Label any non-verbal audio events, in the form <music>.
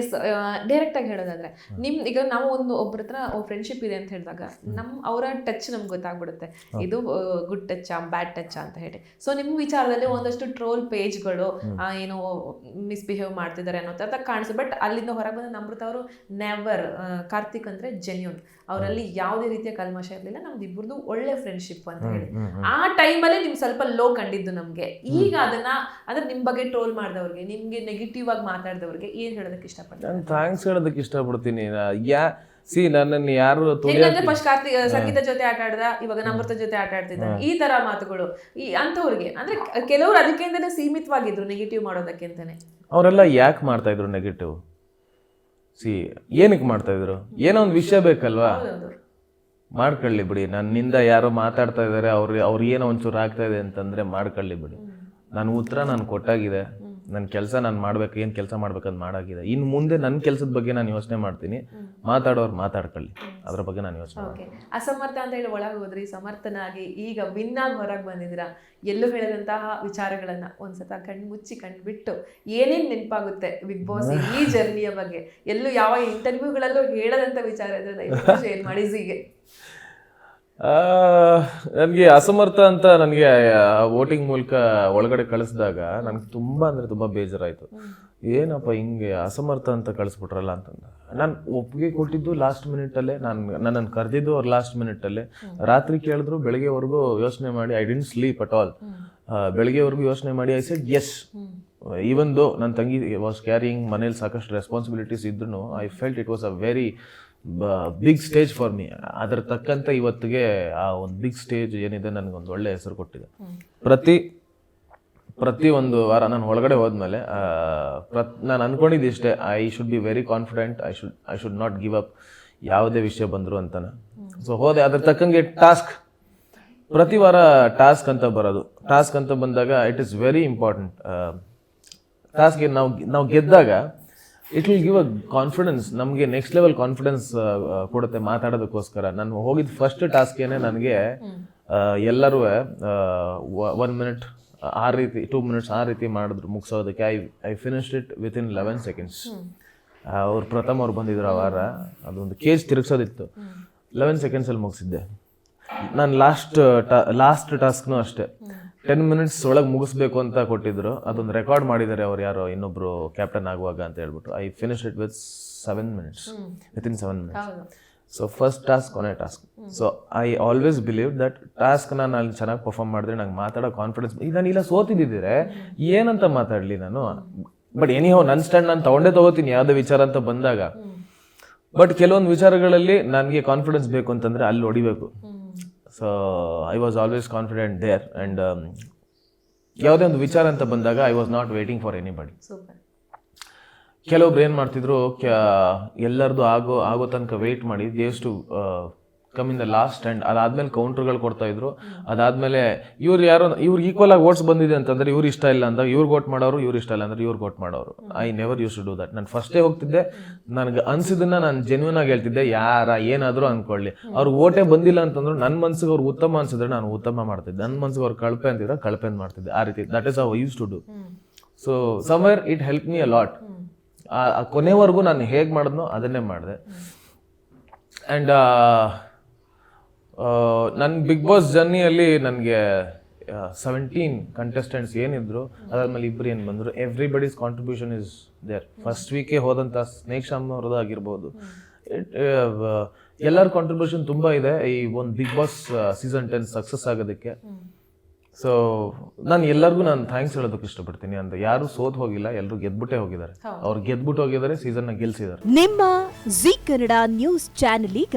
S direct ಆಗಿ ಹೇಳೋದಾದ್ರೆ ನಿಮ್ ಈಗ ನಾವು ಒಂದು ಒಬ್ಬರ ಹತ್ರ ಫ್ರೆಂಡ್ಶಿಪ್ ಇದೆ ಅಂತ ಹೇಳಿದಾಗ ನಮ್ ಅವರ ಟಚ್ ನಮ್ಗೆ ಗೊತ್ತಾಗ್ಬಿಡುತ್ತೆ. ಇದು ಗುಡ್ ಟಚ್ ಬ್ಯಾಡ್ ಟಚ್ ಅಂತ ಹೇಳಿ. ಸೊ ನಿಮ್ ವಿಚಾರದಲ್ಲಿ ಒಂದಷ್ಟು ಟ್ರೋಲ್ ಪೇಜ್ಗಳು ಏನು ಮಿಸ್ಬಿಹೇವ್ ಮಾಡ್ತಿದ್ದಾರೆ ಅನ್ನೋ ತರ ಕಾಣಿಸುತ್ತೆ ಬಟ್ ಅಲ್ಲಿಂದ ಹೊರಗೆ ಬಂದ ನಮೃತ ಅವರು ನೆವರ್ ಕಾರ್ತಿಕ್ ಅಂದ್ರೆ ಜೆನ್ಯೂನ್ ಅವರಲ್ಲಿ ಯಾವುದೇ ರೀತಿಯ ಕಲ್ಮಶ ಇರಲಿಲ್ಲ. ನಮ್ದು ಇಬ್ಬರದು ಒಳ್ಳೆ ಫ್ರೆಂಡ್ಶಿಪ್ ಅಂತ ಹೇಳಿ. ಆ ಟೈಮಲ್ಲಿ ನಿಮ್ ಸ್ವಲ್ಪ ಲೋ ಕಂಡಿದ್ದು ನಮ್ಗೆ. ಈಗ ಅದನ್ನ ಅಂದ್ರೆ ನಿಮ್ ಬಗ್ಗೆ ಟ್ರೋಲ್ ಮಾಡಿದವ್ರಿಗೆ ನಿಮ್ಗೆ ನೆಗೆಟಿವ್ ಆಗಿ ಮಾತಾಡಿದವ್ರಿಗೆ ಏನ್ ಹೇಳೋದಕ್ಕೆ ಇಷ್ಟಪಡ್ತಾರೆ ನಾನು ಥ್ಯಾಂಕ್ಸ್ ಹೇಳೋದಕ್ಕೆ ಇಷ್ಟಪಡ್ತೀನಿ. ಯಾ ಸಿ ನನ್ನನ್ನು ಯಾರು ಹೆಂಗಂದ್ರೆ ಫಸ್ಟ್ ಕಾರ್ತಿಕ್ ಸಂಗೀತ ಜೊತೆ ಆಟ ಆಡ್ದ ಇವಾಗ ನಮೃತ ಜೊತೆ ಆಟ ಆಡ್ತಿದ್ದ ಈ ತರ ಮಾತುಗಳು ಈ ಅಂತವ್ರಿಗೆ ಅಂದ್ರೆ ಕೆಲವರು ಅದಕ್ಕೆ ಸೀಮಿತವಾಗಿದ್ರು ನೆಗೆಟಿವ್ ಮಾಡೋದಕ್ಕೆ ಅಂತಾನೆ. ಅವರೆಲ್ಲ ಯಾಕೆ ಮಾಡ್ತಾ ಇದ್ರು ನೆಗೆಟಿವ್ ಸಿ ಏನಕ್ಕೆ ಮಾಡ್ತಾ ಇದ್ರು? ಏನೋ ಒಂದು ವಿಷಯ ಬೇಕಲ್ವಾ? ಮಾಡ್ಕೊಳ್ಳಿ ಬಿಡಿ. ನನ್ನಿಂದ ಯಾರೋ ಮಾತಾಡ್ತಾ ಇದ್ದಾರೆ ಅವ್ರು ಅವ್ರು ಏನೋ ಒಂಚೂರು ಆಗ್ತಾ ಇದೆ ಅಂತಂದ್ರೆ ಮಾಡ್ಕೊಳ್ಳಿ ಬಿಡಿ. ನಾನು ಉತ್ತರ ನಾನು ಕೊಟ್ಟಾಗಿದೆ. ನನ್ನ ಕೆಲಸ ನಾನು ಮಾಡ್ಬೇಕು ಏನು ಕೆಲಸ ಮಾಡ್ಬೇಕಂತ ಮಾಡಾಗಿದೆ. ಇನ್ನು ಮುಂದೆ ನನ್ನ ಕೆಲಸದ ಬಗ್ಗೆ ನಾನು ಯೋಚನೆ ಮಾಡ್ತೀನಿ. ಮಾತಾಡೋರು ಮಾತಾಡ್ಕೊಳ್ಳಿ. ಅದ್ರ ಬಗ್ಗೆ ನಾನು ಯೋಚನೆ ಓಕೆ. ಅಸಮರ್ಥ ಅಂತ ಹೇಳಿ ಒಳಗೆ ಹೋದ್ರಿ ಸಮರ್ಥನಾಗಿ ಈಗ ವಿನ್ ಆಗಿ ಹೊರಗೆ ಬಂದಿದ್ದೀರಾ. ಎಲ್ಲೂ ಹೇಳಿದಂತಹ ವಿಚಾರಗಳನ್ನ ಒಂದ್ಸತ ಕಣ್ಣು ಮುಚ್ಚಿ ಕಣ್ಣು ಬಿಟ್ಟು ಏನೇನ್ ನೆನಪಾಗುತ್ತೆ ಬಿಗ್ ಬಾಸ್ ಈ <laughs> ಜರ್ನಿಯ ಬಗ್ಗೆ? ಎಲ್ಲೂ ಯಾವ ಇಂಟರ್ವ್ಯೂಗಳಲ್ಲೂ ಹೇಳದಂತ ವಿಚಾರ ಇದ್ರೆ ಶೇರ್ ಮಾಡಿ ನನಗೆ ಅಸಮರ್ಥ ಅಂತ ನನಗೆ ವೋಟಿಂಗ್ ಮೂಲಕ ಒಳಗಡೆ ಕಳಿಸಿದಾಗ ನನಗೆ ತುಂಬ ಅಂದರೆ ತುಂಬ ಬೇಜಾರಾಯಿತು. ಏನಪ್ಪ ಹಿಂಗೆ ಅಸಮರ್ಥ ಅಂತ ಕಳಿಸ್ಬಿಟ್ರಲ್ಲ ಅಂತಂದ. ನಾನು ಒಪ್ಪಿಗೆ ಕೊಟ್ಟಿದ್ದು ಲಾಸ್ಟ್ ಮಿನಿಟಲ್ಲೇ ನಾನು, ನನ್ನನ್ನು ಕರೆದಿದ್ದು ಅವ್ರು ಲಾಸ್ಟ್ ಮಿನಿಟಲ್ಲೇ ರಾತ್ರಿ ಕೇಳಿದ್ರು, ಬೆಳಗ್ಗೆವರೆಗೂ ಯೋಚನೆ ಮಾಡಿ I didn't sleep at all ಬೆಳಗ್ಗೆವರೆಗೂ ಯೋಚನೆ ಮಾಡಿ I said S even though ನನ್ನ ತಂಗಿ ವಾಸ್ ಕ್ಯಾರಿಂಗ್ ಮನೇಲಿ ಸಾಕಷ್ಟು ರೆಸ್ಪಾನ್ಸಿಬಿಲಿಟೀಸ್ ಇದ್ರು I felt it was a very big stage for me ಅದರ ತಕ್ಕಂತೆ ಇವತ್ತಿಗೆ ಆ ಒಂದು ಬಿಗ್ ಸ್ಟೇಜ್ ಏನಿದೆ ನನಗೊಂದು ಒಳ್ಳೆ ಹೆಸರು ಕೊಟ್ಟಿದೆ. ಪ್ರತಿ ಪ್ರತಿ ಒಂದು ವಾರ ನಾನು ಒಳಗಡೆ ಹೋದ್ಮೇಲೆ ಪ್ರತ್, ನಾನು ಅನ್ಕೊಂಡಿದ್ದು ಇಷ್ಟೇ I should be very confident I should I should not give up ಯಾವುದೇ ವಿಷಯ ಬಂದರು ಅಂತಾನೆ. ಸೊ ಹೋದೆ, ಅದ್ರ ತಕ್ಕಂಗೆ ಟಾಸ್ಕ್ ಪ್ರತಿ ವಾರ ಟಾಸ್ಕ್ ಅಂತ ಬರೋದು. ಟಾಸ್ಕ್ ಅಂತ ಬಂದಾಗ it is very important task ನಾವು ನಾವು ಗೆದ್ದಾಗ it will give a confidence ನಮಗೆ ನೆಕ್ಸ್ಟ್ ಲೆವೆಲ್ ಕಾನ್ಫಿಡೆನ್ಸ್ ಕೊಡುತ್ತೆ ಮಾತಾಡೋದಕ್ಕೋಸ್ಕರ. ನಾನು ಹೋಗಿದ್ದ ಫಸ್ಟ್ ಟಾಸ್ಕೇನೆ ನನಗೆ ಎಲ್ಲರೂ ಒನ್ ಮಿನಿಟ್ ಆ ರೀತಿ ಟೂ ಮಿನಿಟ್ಸ್ ಆ ರೀತಿ ಮಾಡಿದ್ರು ಮುಗಿಸೋದಕ್ಕೆ. I I finished it within eleven seconds ಅವ್ರು ಪ್ರಥಮ ಅವ್ರು ಬಂದಿದ್ರು ಆ ವಾರ. ಅದೊಂದು ಕೇಜ್ ತಿರುಗಿಸೋದಿತ್ತು. ಲೆವೆನ್ ಸೆಕೆಂಡ್ಸಲ್ಲಿ ಮುಗಿಸಿದ್ದೆ. ನಾನು ಲಾಸ್ಟ್ ಲಾಸ್ಟ್ ಟಾಸ್ಕ್ನೂ ಅಷ್ಟೇ. ಟೆನ್ ಮಿನಿಟ್ಸ್ ಒಳಗೆ ಮುಗಿಸ್ಬೇಕು ಅಂತ ಕೊಟ್ಟಿದ್ರು. ಅದೊಂದು ರೆಕಾರ್ಡ್ ಮಾಡಿದ್ದಾರೆ ಅವ್ರು ಯಾರೋ ಇನ್ನೊಬ್ರು ಕ್ಯಾಪ್ಟನ್ ಆಗುವಾಗ ಅಂತ ಹೇಳ್ಬಿಟ್ಟು. I finish it with seven minutes within seven minutes so first task ಕೊನೆ task so I always believe that task ನಾನು ಅಲ್ಲಿ ಚೆನ್ನಾಗಿ ಪರ್ಫಾರ್ಮ್ ಮಾಡಿದ್ರೆ ನಂಗೆ ಮಾತಾಡೋ ಕಾನ್ಫಿಡೆನ್ಸ್ ಈಗ ನಾನು ಇಲ್ಲ ಸೋತಿದ್ದಿದ್ರೆ ಏನಂತ ಮಾತಾಡಲಿ ನಾನು? ಬಟ್ ಎನಿಹೋ ನನ್ನ ಸ್ಟ್ಯಾಂಡ್ ನಾನು ತೊಗೊಂಡೇ ತಗೋತೀನಿ. ಯಾವುದೇ ವಿಚಾರ ಅಂತ ಬಂದಾಗ. ಬಟ್ ಕೆಲವೊಂದು ವಿಚಾರಗಳಲ್ಲಿ ನನಗೆ ಕಾನ್ಫಿಡೆನ್ಸ್ ಬೇಕು ಅಂತಂದರೆ ಅಲ್ಲಿ ಹೊಡಿಬೇಕು. So I was always confident there and ಯಾವುದೇ ಒಂದು ವಿಚಾರ ಅಂತ ಬಂದಾಗ I was not waiting for anybody ಕೆಲವೊಬ್ರು ಏನು ಮಾಡ್ತಿದ್ರು ಕ್ಯಾ ಎಲ್ಲರದು ಆಗೋ ಆಗೋ ತನಕ ವೆಯ್ಟ್ ಮಾಡಿ just to come in the last and ಅದಾದ್ಮೇಲೆ ಕೌಂಟ್ರ್ಗಳು ಕೊಡ್ತಾ ಇದ್ರು. ಅದಾದ್ಮೇಲೆ ಇವ್ರು ಯಾರೋ, ಇವ್ರು ಈಕ್ವಲ್ ಆಗಿ ಓಟ್ಸ್ ಬಂದಿದೆ ಅಂತಂದ್ರೆ ಇವ್ರು ಇಷ್ಟ ಇಲ್ಲ ಅಂದಾಗ ಇವ್ರು ಗೋಟ್ ಮಾಡೋರು, ಇವ್ರು ಇಷ್ಟ ಇಲ್ಲ ಅಂದ್ರೆ ಇವ್ರು ಗೋಟ್ ಮಾಡೋರು. I never use to do that ನಾನು ಫಸ್ಟೇ ಹೋಗ್ತಿದ್ದೆ, ನನಗೆ ಅನ್ಸಿದ್ದನ್ನ ನಾನು ಜೆನ್ಯೂನ್ ಆಗಿ ಹೇಳ್ತಿದ್ದೆ, ಯಾರ, ಏನಾದರೂ ಅನ್ಕೊಳ್ಳಿ. ಅವ್ರು ಓಟೇ ಬಂದಿಲ್ಲ ಅಂತಂದ್ರೆ ನನ್ನ ಮನ್ಸಿಗೆ ಅವ್ರು ಉತ್ತಮ ಅನ್ಸಿದ್ರೆ ನಾನು ಉತ್ತಮ ಮಾಡ್ತಿದ್ದೆ. ನನ್ನ ಮನ್ಸಿಗೆ ಅವ್ರು ಕಳಪೆ ಅಂತಿದ್ರೆ ಕಳಪೆ ಅಂತ ಮಾಡ್ತಿದ್ದೆ. ಆ ರೀತಿ that is how use to do so somewhere it help me a lot ಕೊನೆವರೆಗೂ ನಾನು ಹೇಗೆ ಮಾಡಿದ್ನೋ ಅದನ್ನೇ ಮಾಡಿದೆ. ಆ್ಯಂಡ್ ನನ್ನ ಬಿಗ್ ಬಾಸ್ ಜರ್ನಿಯಲ್ಲಿ ನನಗೆ ಸೆವೆಂಟೀನ್ ಕಂಟೆಸ್ಟೆಂಟ್ಸ್ ಏನಿದ್ರು ಅದಾದ್ಮೇಲೆ ಇಬ್ಬರು ಏನು ಬಂದರು. Everybody's contribution is there first ವೀಕೆ ಹೋದಂಥ ಸ್ನೇಹ ಶಾಮ್ ಅವ್ರದ್ದು ಆಗಿರ್ಬೋದು. ಇಟ್ ಎಲ್ಲರ ಕಾಂಟ್ರಿಬ್ಯೂಷನ್ ತುಂಬ ಇದೆ. ಈ ಒಂದು Bigg Boss season ten success ಆಗೋದಕ್ಕೆ. ಸೊ ನಾನು ಎಲ್ಲರಿಗೂ ನಾನು ಥ್ಯಾಂಕ್ಸ್ ಹೇಳೋದಕ್ಕೆ ಇಷ್ಟಪಡ್ತೀನಿ. ಅಂತ ಯಾರು ಸೋತ್ ಹೋಗಿಲ್ಲ ಎಲ್ಲರೂ ಗೆದ್ಬಿಟ್ಟೇ ಹೋಗಿದ್ದಾರೆ. ಅವ್ರು ಗೆದ್ಬಿಟ್ಟು ಹೋಗಿದ್ದಾರೆ ಸೀಸನ್ನ ಗೆಲ್ಸಿದ್ದಾರೆ. ನಿಮ್ಮ ಜಿ ಕನ್ನಡ ನ್ಯೂಸ್ ಚಾನೆಲ್ ಈಗ